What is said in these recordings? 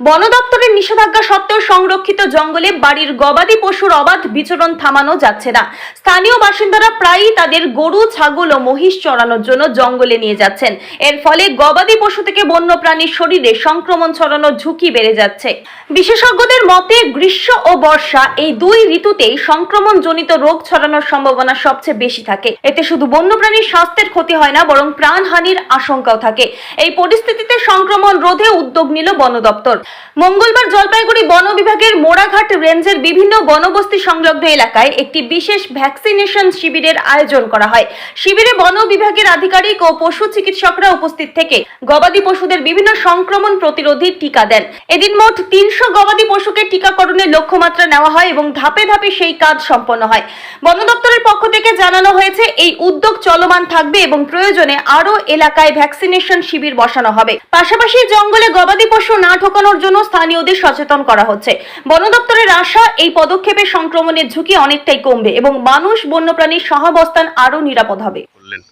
বন দপ্তরের নিষেধাজ্ঞা সত্ত্বেও সংরক্ষিত জঙ্গলে বাড়ির গবাদি পশুর অবাধ বিচরণ থামানো যাচ্ছে না। স্থানীয় বাসিন্দারা প্রায়ই তাদের গরু, ছাগল ও মহিষ চড়ানোর জন্য জঙ্গলে নিয়ে যাচ্ছেন। এর ফলে গবাদি পশু থেকে বন্য প্রাণীর শরীরে সংক্রমণ ছড়ানোর ঝুঁকি বেড়ে যাচ্ছে। বিশেষজ্ঞদের মতে, গ্রীষ্ম ও বর্ষা এই দুই ঋতুতেই সংক্রমণ জনিত রোগ ছড়ানোর সম্ভাবনা সবচেয়ে বেশি থাকে। এতে শুধু বন্যপ্রাণীর স্বাস্থ্যের ক্ষতি হয় না, বরং প্রাণহানির আশঙ্কাও থাকে। এই পরিস্থিতিতে সংক্রমণ রোধে উদ্যোগ নিল বন দপ্তর। মঙ্গলবার জলপাইগুড়ি বন বিভাগের মোড়াঘাট রেঞ্জের বিভিন্ন বনবস্তি সংলগ্ন এলাকায় একটি বিশেষ ভ্যাকসিনেশন শিবিরের আয়োজন করা হয়। শিবিরে বন বিভাগের আধিকারিক ও পশু চিকিৎসকরা উপস্থিত থেকে গবাদি পশুদের বিভিন্ন সংক্রমণ প্রতিরোধী টিকা দেন। এদিন মোট তিনশো গবাদি পশুকে টিকাকরণের লক্ষ্যমাত্রা নেওয়া হয় এবং ধাপে ধাপে সেই কাজ সম্পন্ন হয়। বন দপ্তরের পক্ষ থেকে জানানো হয়েছে, এই উদ্যোগ চলমান থাকবে এবং প্রয়োজনে আরও এলাকায় ভ্যাকসিনেশন শিবির বসানো হবে। পাশাপাশি জঙ্গলে গবাদি পশু না ঢোকানোর জন্য স্থানীয়দের সচেতন করা হচ্ছে। বন দপ্তরের আশা এই পদক্ষেপে সংক্রমণের ঝুঁকি অনেকটাই কমবে এবং মানুষ বন্যপ্রাণীর সহাবস্থান আরও নিরাপদ হবে। করলেন।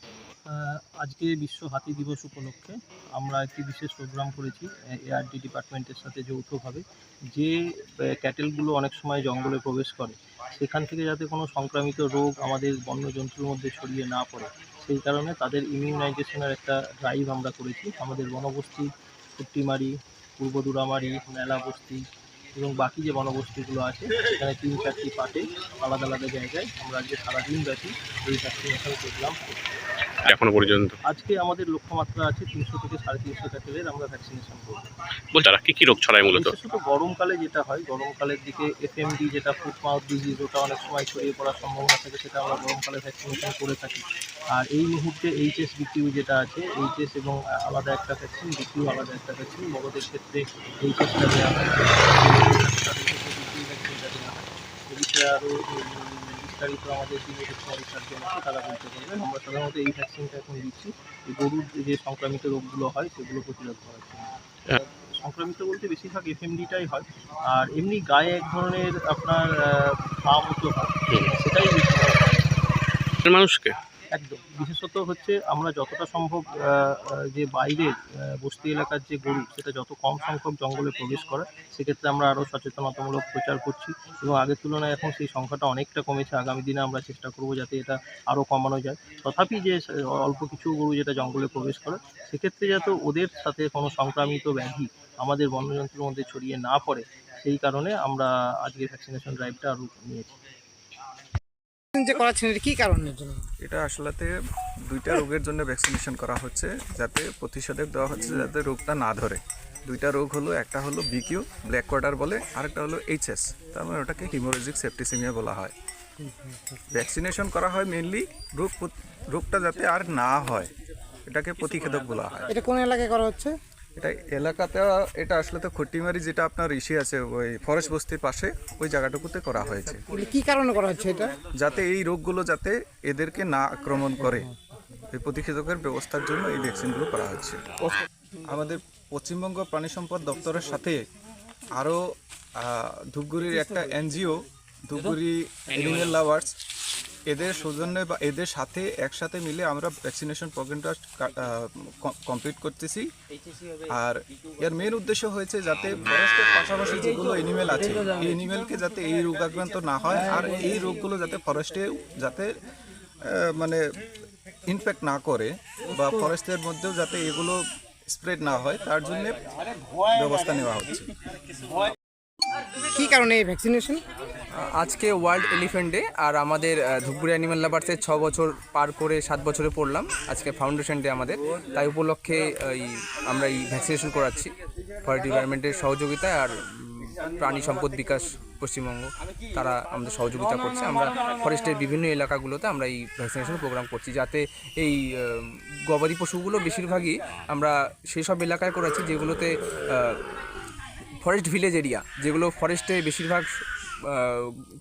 আজকে বিশ্ব হাতি দিবস উপলক্ষে আমরা একটি বিশেষ প্রোগ্রাম করেছি এআরডি ডিপার্টমেন্টের সাথে যৌথভাবে যে ক্যাটেলগুলো অনেক সময় জঙ্গলে প্রবেশ করে। সেখান থেকে যাতে কোনো সংক্রামিত রোগ আমাদের বন্যজন্তুর মধ্যে ছড়িয়ে না পড়ে সেই কারণে তাদের ইমিউনাইজেশনের একটা ড্রাইভ আমরা করেছি। আমাদের বনবস্তি কুট্টিমারি পূর্ব দুরামারি মেলা বস্তি এবং বাকি যে বনবস্তিগুলো আছে সেখানে তিন চারটি পার্টে আলাদা আলাদা জায়গায় আমরা আজকে সারাদিন ব্যাপী এই ভ্যাকসিনেশন প্রোগ্রাম এখনও পর্যন্ত? আজকে আমাদের লক্ষ্যমাত্রা আছে তিনশো থেকে সাড়ে তিনশো ক্যাটেলের আমরা ভ্যাকসিনেশন করব। বলছি তারা কি কি রোগ ছড়ায় মূলত? বিশেষত গরমকালে যেটা হয় গরমকালের দিকে এফএমডি যেটা ফুট মাউথ ডিজিজ ওটা অনেক সময় ছড়িয়ে পড়ার সম্ভাবনা থাকে সেটা আমরা গরমকালে ভ্যাকসিনেশন করে থাকি। আর এই মুহূর্তে এইচএস বিকিউ যেটা আছে এইচএস এবং আলাদা একটা ভ্যাকসিন বিকিউ আলাদা একটা ভ্যাকসিন বড়দের ক্ষেত্রে এইচএসটা দেওয়া হয়। আমাদের সাধারণত এই এখন দিচ্ছি গরুর যে সংক্রামিত রোগগুলো হয় সেগুলো প্রতিরোধ করার জন্য। সংক্রামিত বলতে বেশিরভাগ এফএমডিটাই হয় আর এমনি গায়ে এক ধরনের আপনার হয় সেটাই মানুষকে একদম। বিশেষত হচ্ছে আমরা যতটা সম্ভব যে বাইরের বস্তি এলাকার যে গরু সেটা যত কম সংখ্যক জঙ্গলে প্রবেশ করে, সেক্ষেত্রে আমরা আরও সচেতনতামূলক প্রচার করছি এবং আগের তুলনায় এখন সেই সংখ্যাটা অনেকটা কমেছে। আগামী দিনে আমরা চেষ্টা করব যাতে এটা আরও কমানো যায়। তথাপি যে অল্প কিছু গরু যেটা জঙ্গলে প্রবেশ করে, সেক্ষেত্রে যাতে ওদের সাথে কোনো সংক্রামিত ব্যাধি আমাদের বন্যজন্তুর মধ্যে ছড়িয়ে না পড়ে, সেই কারণে আমরা আজকে ভ্যাকসিনেশন ড্রাইভটা আরও নিয়েছি যে করাচ্ছেন এটা কি কারণের জন্য? এটা আসলেতে দুইটা রোগের জন্য ভ্যাকসিনেশন করা হচ্ছে যাতে প্রতিষেধক দেওয়া হচ্ছে যাতে রোগটা না ধরে। দুইটা রোগ হলো একটা হলো বিকিউ ব্ল্যাক কোয়ার্টার বলে আরেকটা হলো এইচএস তার মানে ওটাকে হিমোরেজিক সেপ্টিসিমিয়া বলা হয়। ভ্যাকসিনেশন করা হয় মেনলি রোগ রোগটা যাতে আর না হয় এটাকে প্রতিষেধক বলা হয়। এটা কোন এলাকায় করা হচ্ছে? এটা এলাকাতে এটা আসলে তো খট্টিমারি যেটা আপনার ইসে আছে ওই ফরেস্ট বস্তির পাশে ওই জায়গাটুকুতে করা হয়েছে। কি কারণে করা হচ্ছে এটা? যাতে এই রোগগুলো যাতে এদেরকে না আক্রমণ করে এই প্রতিষেধকের ব্যবস্থার জন্য এই ভ্যাকসিনগুলো করা হচ্ছে। আমাদের পশ্চিমবঙ্গ প্রাণী সম্পদ দপ্তরের সাথে আরও ধূপগুড়ির একটা এনজিও ধূপগুড়ি এনিমেল লাভার্স এদের সৌজন্যে বা এদের সাথে একসাথে মিলে আমরা ভ্যাকসিনেশন প্রোগ্রামটা কমপ্লিট করতেছি। আর এর মেন উদ্দেশ্য হয়েছে যাতে ফরেস্টের পাশাপাশি যেগুলো এনিমেল আছে এই এনিমেলকে যাতে এই রোগ আক্রান্ত না হয় আর এই রোগগুলো যাতে ফরেস্টে যাতে মানে ইনফেক্ট না করে বা ফরেস্টের মধ্যেও যাতে এগুলো স্প্রেড না হয় তার জন্য ব্যবস্থা নেওয়া হচ্ছে। কি কারণে এই ভ্যাকসিনেশন আজকে ওয়ার্ল্ড এলিফেন্ট ডে, আর আমাদের ধূপগুড়ি অ্যানিমাল লাভার্সের ছ বছর পার করে সাত বছরে পড়লাম। আজকে ফাউন্ডেশন ডে আমাদের। তাই উপলক্ষে এই, আমরা এই ভ্যাকসিনেশন করাচ্ছি। ফরেস্ট ডিপার্টমেন্টের সহযোগিতায় আর প্রাণী সম্পদ বিকাশ পশ্চিমবঙ্গ। তারা আমাদের সহযোগিতা করছে। আমরা ফরেস্টের বিভিন্ন এলাকাগুলোতে আমরা এই ভ্যাকসিনেশন প্রোগ্রাম করছি। যাতে এই গবাদি পশুগুলো বেশিরভাগই আমরা সেই সব এলাকায় করাচ্ছি যেগুলোতে ফরেস্ট ভিলেজ এরিয়া যেগুলো ফরেস্টে বেশিরভাগ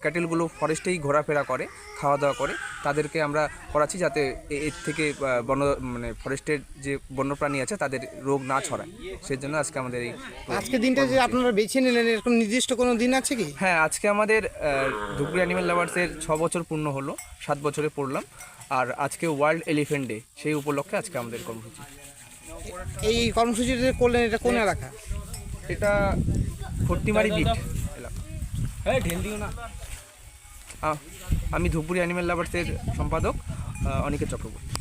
ক্যাটেলগুলো ফরেস্টেই ঘোরাফেরা করে খাওয়া দাওয়া করে। তাদেরকে আমরা করাচ্ছি যাতে এর থেকে বন মানে ফরেস্টের যে বন্যপ্রাণী আছে তাদের রোগ না ছড়ায়। সেই জন্য আজকে আমাদের এই আজকে দিনটা যে আপনারা বেছে নিলেন এরকম নির্দিষ্ট কোনো দিন আছে কি? হ্যাঁ আজকে আমাদের ধুবড়ি অ্যানিমেল লাভার্সের ছ বছর পূর্ণ হলো সাত বছরে পড়লাম। আর আজকে ওয়ার্ল্ড এলিফেন্ট ডে সেই উপলক্ষে আজকে আমাদের কর্মসূচি। এই কর্মসূচিটা করলেন এটা কোন এলাকা? এটা ভর্তিমারি বিট না। আমি ধুপুরি অ্যানিমেল লাভার্সের সম্পাদক অনিকেত চক্রবর্তী।